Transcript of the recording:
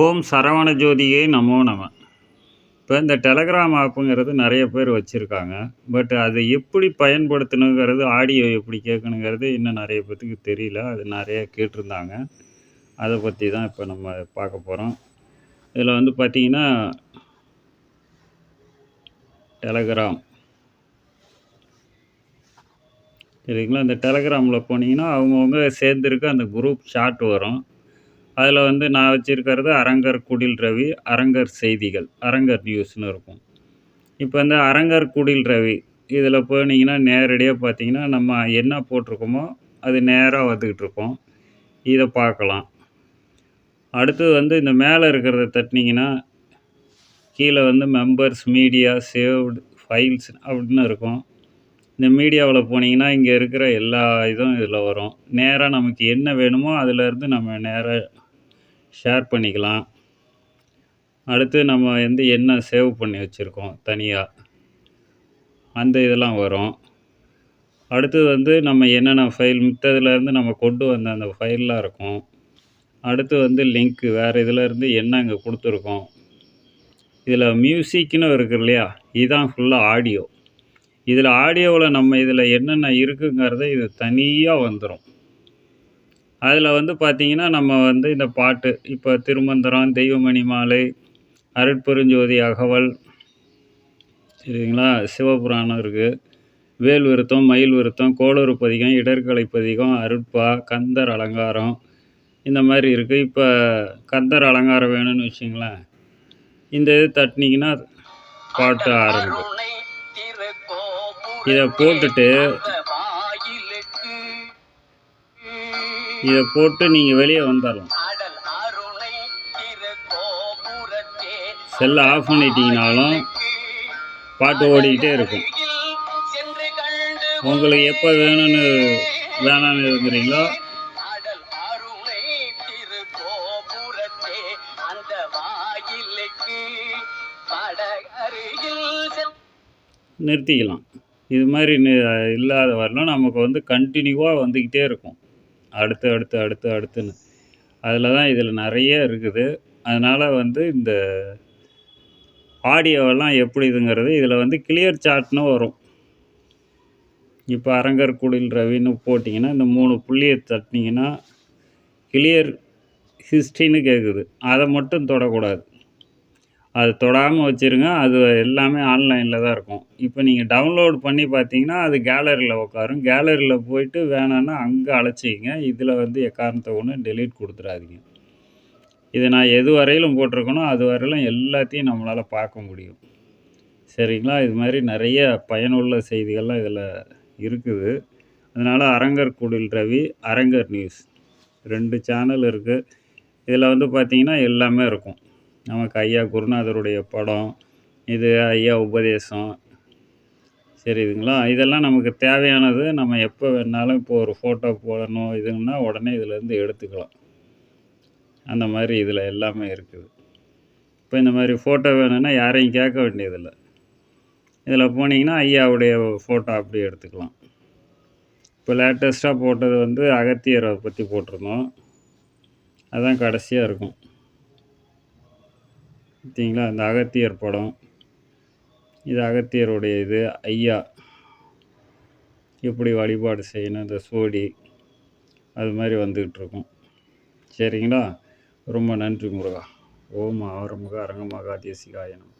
ஓம் சரவண ஜோதியே நமோ நம. இப்போ இந்த டெலகிராம் ஆப்புங்கிறது நிறைய பேர் வச்சுருக்காங்க. பட் அதை எப்படி பயன்படுத்தணுங்கிறது ஆடியோ எப்படி கேட்கணுங்கிறது இன்னும் நிறைய பேத்துக்கு தெரியல. அது நிறைய கேட்டிருந்தாங்க. அதை பற்றி தான் இப்போ நம்ம பார்க்க போகிறோம் இதில் வந்து பார்த்திங்கன்னா டெலகிராம். சரிங்களா? இந்த டெலகிராமில் போனீங்கன்னா அவங்கவுங்க சேர்ந்துருக்க அந்த குரூப் சாட் வரும். அதில் வந்து நான் வச்சுருக்கிறது அரங்கர் குடில் ரவி அரங்கர் செய்திகள் அரங்கர் நியூஸ்னு இருக்கும். இப்போ வந்து அரங்கர் குடில் ரவி இதில் போனீங்கன்னா நேரடியாக பார்த்தீங்கன்னா நம்ம என்ன போட்டிருக்கோமோ அது நேராக வந்துக்கிட்டு இருக்கோம். இதை பார்க்கலாம் அடுத்து வந்து இந்த மேலே இருக்கிறத தட்டினீங்கன்னா கீழே வந்து மெம்பர்ஸ் மீடியா சேவ்டு ஃபைல்ஸ் அப்படின்னு இருக்கும். இந்த மீடியாவில் போனீங்கன்னா இங்கே இருக்கிற எல்லா இதுவும் இதில் வரும். நேராக நமக்கு என்ன வேணுமோ அதிலேருந்து நம்ம நேராக ஷேர் பண்ணிக்கலாம். அடுத்து நம்ம வந்து என்ன சேவ் பண்ணி வச்சுருக்கோம் தனியாக அந்த இதெல்லாம் வரும். அடுத்து வந்து நம்ம என்னென்ன ஃபைல் மித்ததுலேருந்து நம்ம கொண்டு வந்த அந்த ஃபைல்லாம் இருக்கும். அடுத்து வந்து லிங்க்கு வேறு இதிலேருந்து என்ன இங்கே கொடுத்துருக்கோம்? இதில் மியூசிக்னு இருக்குது இல்லையா? இதுதான் ஃபுல்லாக ஆடியோ இதில் ஆடியோவில் நம்ம இதில் என்னென்ன இருக்குங்கிறத இது தனியாக வந்துடும் அதில் வந்து பார்த்திங்கன்னா நம்ம வந்து இந்த பாட்டு இப்போ திருமந்திரம் தெய்வமணி மாலை அருட்பெருஞ்சோதி அகவல் சரிங்களா? சிவபுராணம் இருக்குது வேல் விருத்தம் மயில் விருத்தம் கோளூர் பதிகம் இடர்கலை பதிகம் அருட்பா கந்தர் அலங்காரம் இந்த மாதிரி இருக்குது இப்போ கந்தர் அலங்காரம் வேணும்னு வச்சிங்களேன். இந்த இது தட்டினீங்கன்னா பாட்டு ஆரம்பிக்கும். இதை போட்டுட்டு இதை போட்டு நீங்கள் வெளியே வந்துடலாம் செல்லை ஆஃப் பண்ணிட்டீங்கனாலும் பாட்டு ஓடிக்கிட்டே இருக்கும். உங்களுக்கு எப்போ வேணும்னு வேணான்னு இருக்கிறீங்களோ நிறுத்திக்கலாம். இது மாதிரி இல்லாத வரலாம் நமக்கு வந்து கண்டினியூவாக வந்துக்கிட்டே இருக்கும். அடுத்து அடுத்து அடுத்து அடுத்துன்னு. அதில் தான் இதில் நிறைய இருக்குது. அதனால் வந்து இந்த ஆடியோவெல்லாம் எப்படி இதுங்கிறது இதில் வந்து கிளியர் சாட்னு வரும். இப்போ அரங்கர் குடில் ரவின்னு போட்டிங்கன்னா இந்த மூணு புள்ளியை தட்டினீங்கன்னா கிளியர் ஹிஸ்ட்ரின்னு கேட்குது அதை மட்டும் தொடக்கூடாது. அது தொடாமல் வச்சுருங்க. அது எல்லாமே ஆன்லைனில் தான் இருக்கும். இப்போ நீங்கள் டவுன்லோட் பண்ணி பார்த்தீங்கன்னா அது கேலரியில் உட்காரும் கேலரியில் போயிட்டு வேணான்னா அங்கே அழைச்சிக்கிங்க. இதில் வந்து எக்காரணத்தை ஒன்று டெலீட் கொடுத்துடாதீங்க. இதை நான் எது வரையிலும் போட்டிருக்கனோ அது வரையிலும் எல்லாத்தையும் நம்மளால் பார்க்க முடியும். சரிங்களா? இது மாதிரி நிறைய பயனுள்ள செய்திகள்லாம் இதில் இருக்குது. அதனால் அரங்கர் குடில் ரவி அரங்கர் நியூஸ். ரெண்டு சேனல் இருக்குது இதில் வந்து பார்த்திங்கன்னா எல்லாமே இருக்கும். நமக்கு ஐயா குருநாதருடைய படம் இது ஐயா உபதேசம். சரிதுங்களா இதெல்லாம் நமக்கு தேவையானது நம்ம எப்போ வேணாலும் இப்போ ஒரு ஃபோட்டோ போடணும் இதுன்னா உடனே இதிலேருந்து எடுத்துக்கலாம். அந்த மாதிரி இதில் எல்லாமே இருக்குது. இப்போ இந்த மாதிரி ஃபோட்டோ வேணும்னா யாரையும் கேட்க வேண்டியதில்லை. இதில் போனீங்கன்னா ஐயாவுடைய ஃபோட்டோ அப்படி எடுத்துக்கலாம். இப்போ லேட்டஸ்ட்டாக போட்டது வந்து அகத்தியரை பற்றி போட்டிருந்தோம். அதுதான் கடைசியாக இருக்கும். பார்த்தீங்களா? இந்த அகத்தியர் படம். இது அகத்தியருடைய இது ஐயா. எப்படி வழிபாடு செய்யணும் இந்த சோடி அது மாதிரி வந்துக்கிட்டு இருக்கும் சரிங்களா? ரொம்ப நன்றி முருகா. ஓம் ஆரமுக அரங்கமாக தேசிகாயனம்